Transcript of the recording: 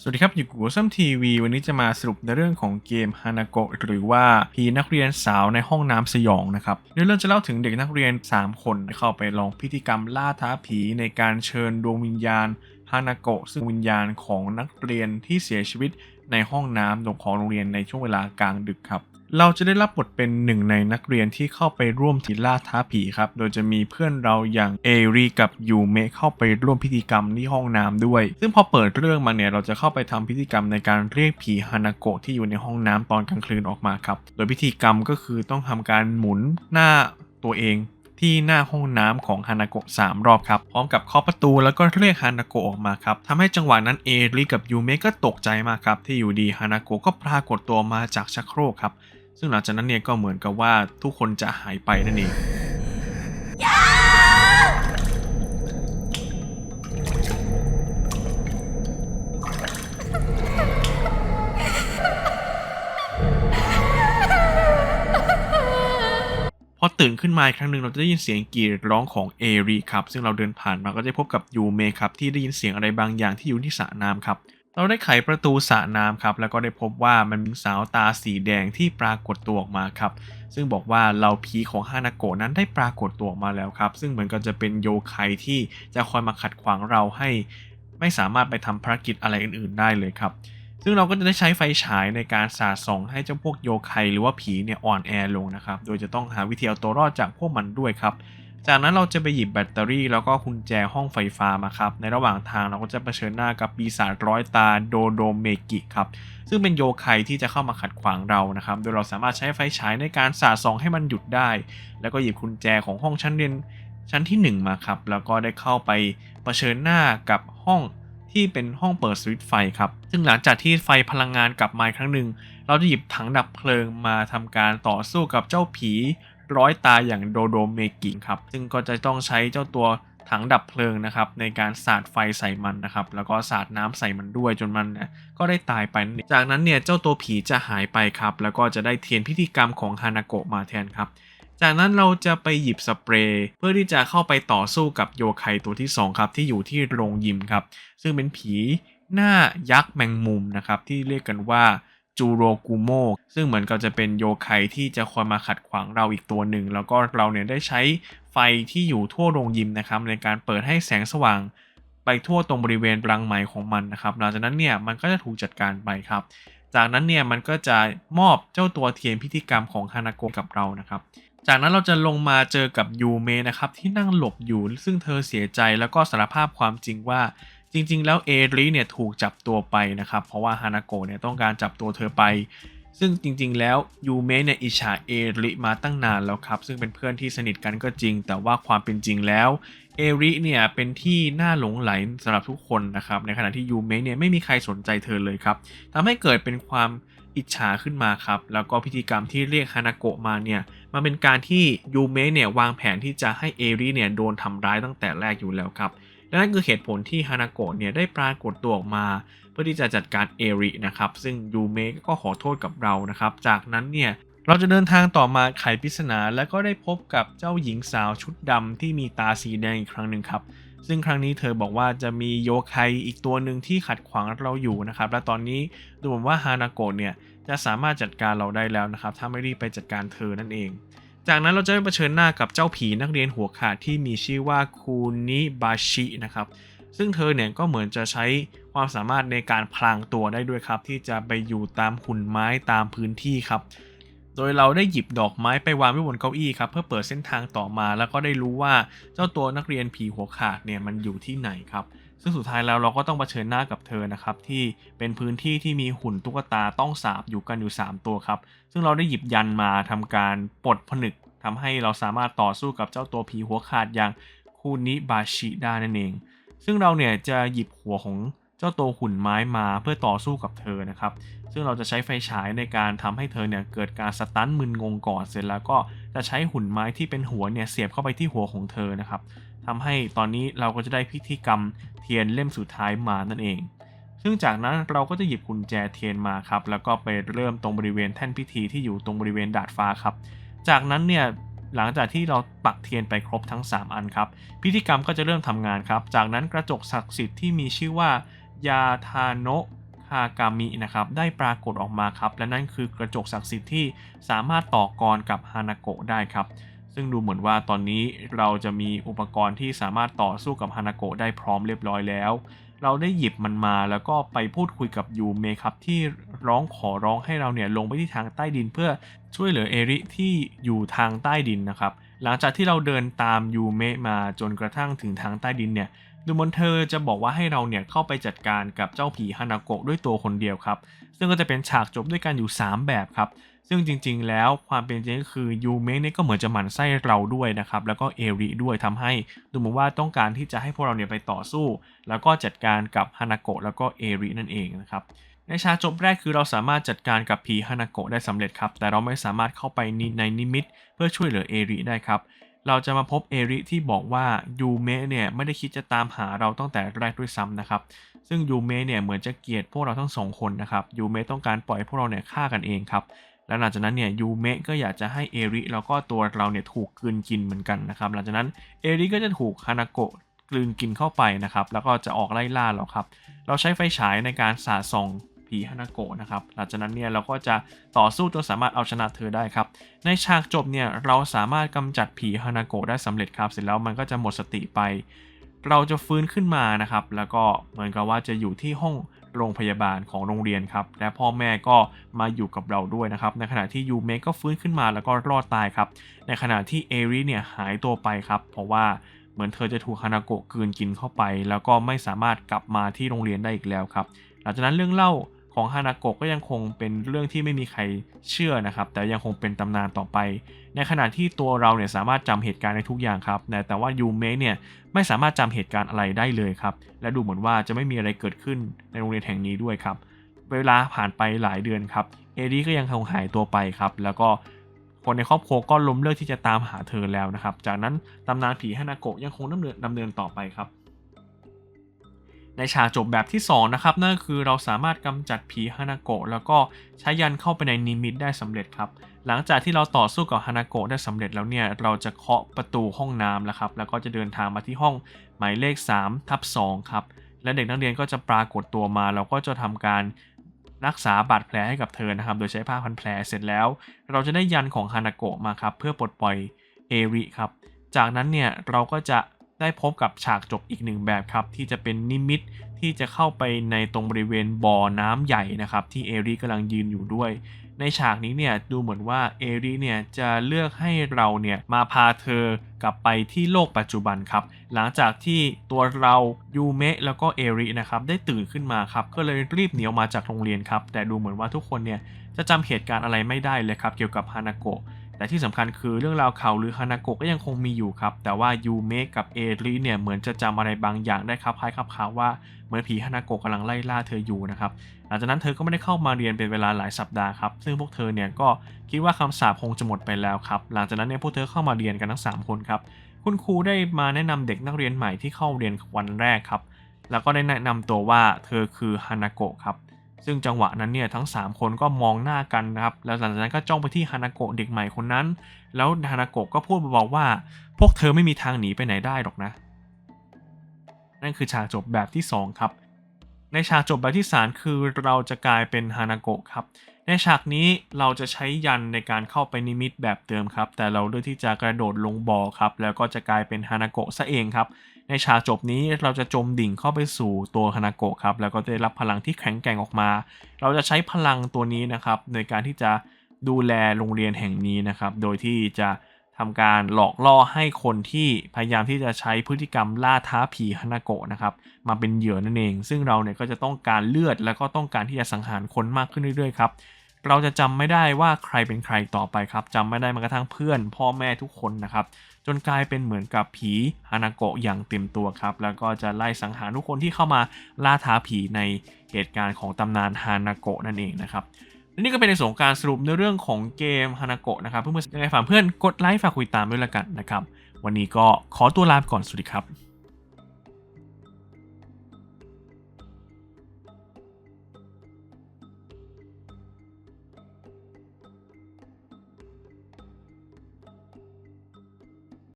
สวัสดีครับ อยู่กับซัมทีวีวันนี้จะมาสรุปในเรื่องของเกมฮานาโกะหรือว่าผีนักเรียนสาวในห้องน้ำสยองนะครับเรื่องจะเล่าถึงเด็กนักเรียน 3 คนเข้าไปลองพิธีกรรมล่าท้าผีในการเชิญดวงวิญญาณฮานาโกะซึ่งวิญญาณของนักเรียนที่เสียชีวิต ในห้องน้ำของโรงเรียนในช่วงเวลากลางดึกครับ เราจะได้รับบทเป็นหนึ่งในนักเรียนที่เข้าไปร่วมทีล่าท้าผีครับ โดยจะมีเพื่อนเราอย่างเอรีกับยูเมะเข้าไปร่วมพิธีกรรมที่ห้องน้ำด้วย ซึ่งพอเปิดเรื่องมาเนี่ยเราจะเข้าไปทำพิธีกรรมในการเรียกผีฮานาโกะที่อยู่ในห้องน้ำตอนกลางคืนออกมาครับ โดยพิธีกรรมก็คือต้องทำการหมุนหน้าตัวเอง ที่หน้าห้องน้ำของฮานาโกะ3รอบครับ พร้อมกับเคาะประตูแล้วก็เรียกฮานาโกะออกมาครับทำให้จังหวะนั้นเอริกับยูเมะก็ตกใจมากครับ ที่อยู่ดีฮานาโกะก็ปรากฏตัวมาจากชักโครกครับ ซึ่งหลังจากนั้นเนี่ยก็เหมือนกับว่าทุกคนจะหายไปนั่นเอง ตื่นขึ้นมาอีกครั้งหนึ่งเราจะได้ยินเสียงกรีดร้องของเอริครับ ซึ่งเราเดินผ่านมาก็จะพบกับยูเมครับที่ได้ยินเสียงอะไรบางอย่างที่อยู่ที่สระน้ำครับเราได้ไขประตูสระน้ำครับ แล้วก็ได้พบว่ามันมีสาวตาสีแดงที่ปรากฏตัวออกมาครับ ซึ่งบอกว่าเราผีของฮานาโกะนั้นได้ปรากฏตัวออกมาแล้วครับ ซึ่งเหมือนกับจะเป็นโยไคที่จะคอยมาขัดขวางเราให้ ไม่สามารถไปทำภารกิจอะไรอื่น ๆ ได้เลยครับ ซึ่งเราก็จะได้ใช้ไฟฉายในการสาดส่องให้เจ้าพวกโยไคหรือว่าผีเนี่ยอ่อนแอลงนะครับ โดยจะต้องหาวิธีเอาตัวรอดจากพวกมันด้วยครับ จากนั้นเราจะไปหยิบแบตเตอรี่แล้วก็กุญแจห้องไฟฟ้ามาครับ ในระหว่างทางเราก็จะเผชิญหน้ากับปีศาจร้อยตาโดโดเมกิครับ ซึ่งเป็นโยไคที่จะเข้ามาขัดขวางเรานะครับ โดยเราสามารถใช้ไฟฉายในการสาดส่องให้มันหยุดได้ แล้วก็หยิบกุญแจของห้องชั้นเรียนชั้นที่ 1 มาครับ แล้วก็ได้เข้าไปเผชิญหน้ากับห้อง ที่เป็นห้องเปิดสวิตช์ไฟครับ ซึ่งหลังจากที่ไฟพลังงานกลับมาอีกครั้งหนึ่ง เราจะหยิบถังดับเพลิงมาทำการต่อสู้กับเจ้าผีร้อยตาอย่างโดโดเมกิครับ ซึ่งก็จะต้องใช้เจ้าตัวถังดับเพลิงนะครับในการสาดไฟใส่มันนะครับ แล้วก็สาดน้ำใส่มันด้วยจนมันนี่ยก็ได้ตายไป จากนั้นเนี่ยเจ้าตัวผีจะหายไปครับ แล้วก็จะได้เทียนพิธีกรรมของฮานาโกะมาแทนครับ จากนั้นเราจะไปหยิบสเปรย์เพื่อที่จะเข้าไปต่อสู้กับโยไคตัวที่สองครับ ที่อยู่ที่โรงยิมครับ ซึ่งเป็นผีหน้ายักษ์แมงมุมนะครับ ที่เรียกกันว่าจูโรกุโมซึ่งเหมือนกับจะเป็นโยไคที่จะคอยมาขัดขวางเราอีกตัวหนึ่ง แล้วก็เราเนี่ยได้ใช้ไฟที่อยู่ทั่วโรงยิมนะครับ ในการเปิดให้แสงสว่างไปทั่วตรงบริเวณรังไหมของมันนะครับ หลังจากนั้นเนี่ยมันก็จะถูกจัดการไปครับ จากนั้นเนี่ยมันก็จะมอบเจ้าตัวเทียนพิธีกรรมของฮานาโกะกับเรานะครับ จากนั้นเราจะลงมาเจอกับยูเมะนะครับที่นั่งหลบอยู่ซึ่งเธอเสียใจแล้วก็สารภาพความจริงว่าจริง ๆ แล้วเอริเนี่ยถูกจับตัวไปนะครับ เพราะว่าฮานาโกะเนี่ยต้องการจับตัวเธอไป ซึ่งจริง ๆ แล้วยูเมะเนี่ยอิจฉาเอริมาตั้งนานแล้วครับ ซึ่งเป็นเพื่อนที่สนิทกันก็จริง แต่ว่าความเป็นจริงแล้วเอริเนี่ยเป็นที่น่าหลงไหลสำหรับทุกคนนะครับ ในขณะที่ยูเมะเนี่ยไม่มีใครสนใจเธอเลยครับทำให้เกิดเป็นความ อิจฉาขึ้นมาครับ แล้วก็พิธีกรรมที่เรียกฮานาโกะมาเนี่ย มันเป็นการที่ยูเมะเนี่ยวางแผนที่จะให้เอริเนี่ยโดนทำร้ายตั้งแต่แรกอยู่แล้วครับและนั่นคือเหตุผลที่ฮานาโกะเนี่ยได้ปรากฏตัวออกมา เพื่อที่จะจัดการเอรินะครับ ซึ่งยูเมะก็ขอโทษกับเรานะครับ จากนั้นเนี่ยเราจะเดินทางต่อมาไขปริศนาและก็ได้พบกับเจ้าหญิงสาวชุดดำที่มีตาสีแดงอีกครั้งหนึ่งครับ ซึ่งครั้งนี้เธอบอกว่าจะมีโยไคอีกตัวหนึ่งที่ขัดขวางเราอยู่นะครับ และตอนนี้ดูเหมือนว่าฮานาโกะเนี่ยจะสามารถจัดการเราได้แล้วนะครับ ถ้าไม่รีบไปจัดการเธอนั่นเอง จากนั้นเราจะได้เผชิญหน้ากับเจ้าผีนักเรียนหัวขาดที่มีชื่อว่าคูนิบาชินะครับซึ่งเธอเนี่ยก็เหมือนจะใช้ความสามารถในการพลางตัวได้ด้วยครับ ที่จะไปอยู่ตามหุ่นไม้ตามพื้นที่ครับ โดยเราได้หยิบดอกไม้ไปวางไว้บนเก้าอี้ครับเพื่อเปิดเส้นทางต่อมาแล้วก็ได้รู้ว่าเจ้าตัวนักเรียนผีหัวขาดเนี่ยมันอยู่ที่ไหนครับ ซึ่งสุดท้ายแล้วเราก็ต้องเผชิญหน้ากับเธอนะครับที่เป็นพื้นที่ที่มีหุ่นตุ๊กตาต้องสาบอยู่กันอยู่ 3 ตัวครับ ซึ่งเราได้หยิบยันมาทำการปลดผนึกทำให้เราสามารถต่อสู้กับเจ้าตัวผีหัวขาดอย่างคูนิบาชิได้นั่นเอง ซึ่งเราเนี่ยจะหยิบหัวของ เจ้าตัวหุ่นไม้มาเพื่อต่อสู้กับเธอนะครับ ซึ่งเราจะใช้ไฟฉายในการทำให้เธอเนี่ยเกิดการสตันมึนงงก่อนเสร็จแล้วก็จะใช้หุ่นไม้ที่เป็นหัวเนี่ยเสียบเข้าไปที่หัวของเธอนะครับทำให้ตอนนี้เราก็จะได้พิธีกรรมเทียนเล่มสุดท้ายมานั่นเอง ซึ่งจากนั้นเราก็จะหยิบกุญแจเทียนมาครับ แล้วก็ไปเริ่มตรงบริเวณแท่นพิธีที่อยู่ตรงบริเวณดาดฟ้าครับ จากนั้นเนี่ยหลังจากที่เราปักเทียนไปครบทั้ง 3 อันครับ พิธีกรรมก็จะเริ่มทำงานครับ จากนั้นกระจกศักดิ์สิทธิ์ที่มีชื่อว่า ยาทาโนะคากามินะครับได้ปรากฏออกมาครับ และนั่นคือกระจกศักดิ์สิทธิ์ที่สามารถต่อกรกับฮานาโกะได้ครับ ซึ่งดูเหมือนว่าตอนนี้เราจะมีอุปกรณ์ที่สามารถต่อสู้กับฮานาโกะได้พร้อมเรียบร้อยแล้ว เราได้หยิบมันมาแล้วก็ไปพูดคุยกับยูเมะครับที่ร้องขอร้องให้เราเนี่ยลงไปที่ทางใต้ดินเพื่อช่วยเหลือเอริที่อยู่ทางใต้ดินนะครับหลังจากที่เราเดินตามยูเมะมาจนกระทั่งถึงทางใต้ดินเนี่ย ดูเหมอนเธอจะบอกว่าให้เราเนี่ยเข้าไปจัดการกับเจ้าผีฮานาโกะด้วยตัวคนเดียวครับ ซึ่งก็จะเป็นฉากจบด้วยกันอยู่ 3 แบบครับ ซึ่งจริงๆ แล้วความเป็นจริงก็คือยูเมะเนี่ยก็เหมือนจะหมั่นไส้เราด้วยนะครับ แล้วก็เอริด้วยทำให้ดูเหมือนว่าต้องการที่จะให้พวกเราเนี่ยไปต่อสู้ แล้วก็จัดการกับฮานาโกะแล้วก็เอรินั่นเองนะครับในฉากจบแรกคือเราสามารถจัดการกับผีฮานาโกะได้สำเร็จครับ แต่เราไม่สามารถเข้าไปในนิมิต เพื่อช่วยเหลือเอริได้ครับ เราจะมาพบเอริที่บอกว่ายูเมะเนี่ยไม่ได้คิดจะตามหาเราตั้งแต่แรกด้วยซ้ำนะครับ ซึ่งยูเมะเนี่ยเหมือนจะเกลียดพวกเราทั้งสองคนนะครับยูเมะต้องการปล่อยพวกเราเนี่ยฆ่ากันเองครับและหลังจากนั้นเนี่ยยูเมะก็อยากจะให้เอริแล้วก็ตัวเราเนี่ยถูกกลืนกินเหมือนกันนะครับ หลังจากนั้นเอริก็จะถูกฮานาโกะกลืนกินเข้าไปนะครับ แล้วก็จะออกไล่ล่าเราครับ เราใช้ไฟฉายในการสาดส่อง ผีฮานาโกะนะครับ หลังจากนั้นเนี่ยเราก็จะต่อสู้จนสามารถเอาชนะเธอได้ครับ ในฉากจบเนี่ยเราสามารถกำจัดผีฮานาโกะได้สำเร็จครับ เสร็จแล้วมันก็จะหมดสติไป เราจะฟื้นขึ้นมานะครับ แล้วก็เหมือนกับว่าจะอยู่ที่ห้องโรงพยาบาลของโรงเรียนครับ และพ่อแม่ก็มาอยู่กับเราด้วยนะครับ ในขณะที่ยูเมะก็ฟื้นขึ้นมาแล้วก็รอดตายครับ ในขณะที่เอริเนี่ยหายตัวไปครับ เพราะว่าเหมือนเธอจะถูกฮานาโกะกืนกินเข้าไป แล้วก็ไม่สามารถกลับมาที่โรงเรียนได้อีกแล้วครับ หลังจากนั้นเรื่องเล่า ของฮานาโกะก็ยังคงเป็นเรื่องที่ไม่มีใครเชื่อนะครับ แต่ยังคงเป็นตำนานต่อไป ในขณะที่ตัวเราเนี่ยสามารถจำเหตุการณ์ในทุกอย่างครับ แต่ว่ายูเมะเนี่ยไม่สามารถจำเหตุการณ์อะไรได้เลยครับ และดูเหมือนว่าจะไม่มีอะไรเกิดขึ้นในโรงเรียนแห่งนี้ด้วยครับ เวลาผ่านไปหลายเดือนครับ เอริก็ยังคงหายตัวไปครับ แล้วก็คนในครอบครัวก็ล้มเลิกที่จะตามหาเธอแล้วนะครับ จากนั้นตำนานผีฮานาโกะยังคงดำเนินดำเนินต่อไปครับ ในฉากจบแบบที่ 2 นะครับ นั่นคือเราสามารถกำจัดผีฮานาโกะแล้วก็ใช้ยันเข้าไปในนิมิตได้สำเร็จครับ หลังจากที่เราต่อสู้กับฮานาโกะได้สำเร็จแล้วเนี่ย เราจะเคาะประตูห้องน้ำแล้วครับ แล้วก็จะเดินทางมาที่ห้องหมายเลข3ทับ2ครับ และเด็กนักเรียนก็จะปรากฏตัวมา เราก็จะทำการรักษาบาดแผลให้กับเธอนะครับ โดยใช้ผ้าพันแผลเสร็จแล้ว เราจะได้ยันของฮานาโกะมาครับเพื่อปลดปล่อยเอริครับ จากนั้นเนี่ยเราก็จะ ได้พบกับฉากจบอีกหนึ่งแบบครับ ที่จะเป็นนิมิตที่จะเข้าไปในตรงบริเวณบ่อน้ำใหญ่นะครับ ที่เอริกำลังยืนอยู่ด้วย ในฉากนี้เนี่ยดูเหมือนว่าเอริเนี่ยจะเลือกให้เราเนี่ยมาพาเธอกลับไปที่โลกปัจจุบันครับ หลังจากที่ตัวเรายูเมะแล้วก็เอรินะครับได้ตื่นขึ้นมาครับ ก็เลยรีบหนีออกมาจากโรงเรียนครับ แต่ดูเหมือนว่าทุกคนเนี่ยจะจำเหตุการณ์อะไรไม่ได้เลยครับ เกี่ยวกับฮานาโกะ แต่ที่สำคัญคือเรื่องราวข่าวหรือฮานาโกะก็ยังคงมีอยู่ครับ แต่ว่ายูเมะกับเอริเนี่ยเหมือนจะจำอะไรบางอย่างได้ครับคล้ายครับข่าวว่าเหมือนผีฮานาโกะกำลังไล่ล่าเธออยู่นะครับหลังจากนั้นเธอก็ไม่ได้เข้ามาเรียนเป็นเวลาหลายสัปดาห์ครับ ซึ่งพวกเธอเนี่ยก็คิดว่าคำสาปคงจะหมดไปแล้วครับ หลังจากนั้นเนี่ยพวกเธอเข้ามาเรียนกันทั้ง 3 คนครับ คุณครูได้มาแนะนำเด็กนักเรียนใหม่ที่เข้าเรียนวันแรกครับ แล้วก็ได้แนะนำตัวว่าเธอคือฮานาโกะครับ ซึ่งจังหวะนั้นเนี่ยทั้ง 3 คนก็มองหน้ากันนะครับ แล้วหลังจากนั้นก็จ้องไปที่ฮานาโกะเด็กใหม่คนนั้น แล้วฮานาโกะก็พูดบอกว่า พวกเธอไม่มีทางหนีไปไหนได้หรอกนะ นั่นคือฉากจบแบบที่ 2 ครับ ในฉากจบแบบที่ 3 คือเราจะกลายเป็นฮานาโกะครับ ในฉากนี้เราจะใช้ยันในการเข้าไปนิมิตแบบเดิมครับ แต่เราเลือกที่จะกระโดดลงบ่อครับ แล้วก็จะกลายเป็นฮานาโกะซะเองครับ ในฉากจบนี้เราจะจมดิ่งเข้าไปสู่ตัวฮานาโกะครับ แล้วก็ได้รับพลังที่แข็งแกร่งออกมา เราจะใช้พลังตัวนี้นะครับในการที่จะดูแลโรงเรียนแห่งนี้นะครับ โดยที่จะทำการหลอกล่อให้คนที่พยายามที่จะใช้พฤติกรรมล่าท้าผีฮานาโกะนะครับมาเป็นเหยื่อนั่นเอง ซึ่งเราเนี่ยก็จะต้องการเลือดแล้วก็ต้องการที่จะสังหารคนมากขึ้นเรื่อยๆครับเราจะจำไม่ได้ว่าใครเป็นใครต่อไปครับจำไม่ได้แม้กระทั่งเพื่อน พ่อแม่ทุกคนนะครับ จนกลายเป็นเหมือนกับผีฮานาโกะอย่างเต็มตัวครับ แล้วก็จะไล่สังหารทุกคนที่เข้ามาล่าท้าผีในเหตุการณ์ของตำนานฮานาโกะนั่นเองนะครับและนี่ก็เป็นในส่วนของการสรุปในเรื่องของเกมฮานาโกะนะครับเพื่อนๆยังไงฝากเพื่อนกดไลค์ฝากคุยตามด้วยละกันนะครับ วันนี้ก็ขอตัวลาไปก่อนสวัสดีครับ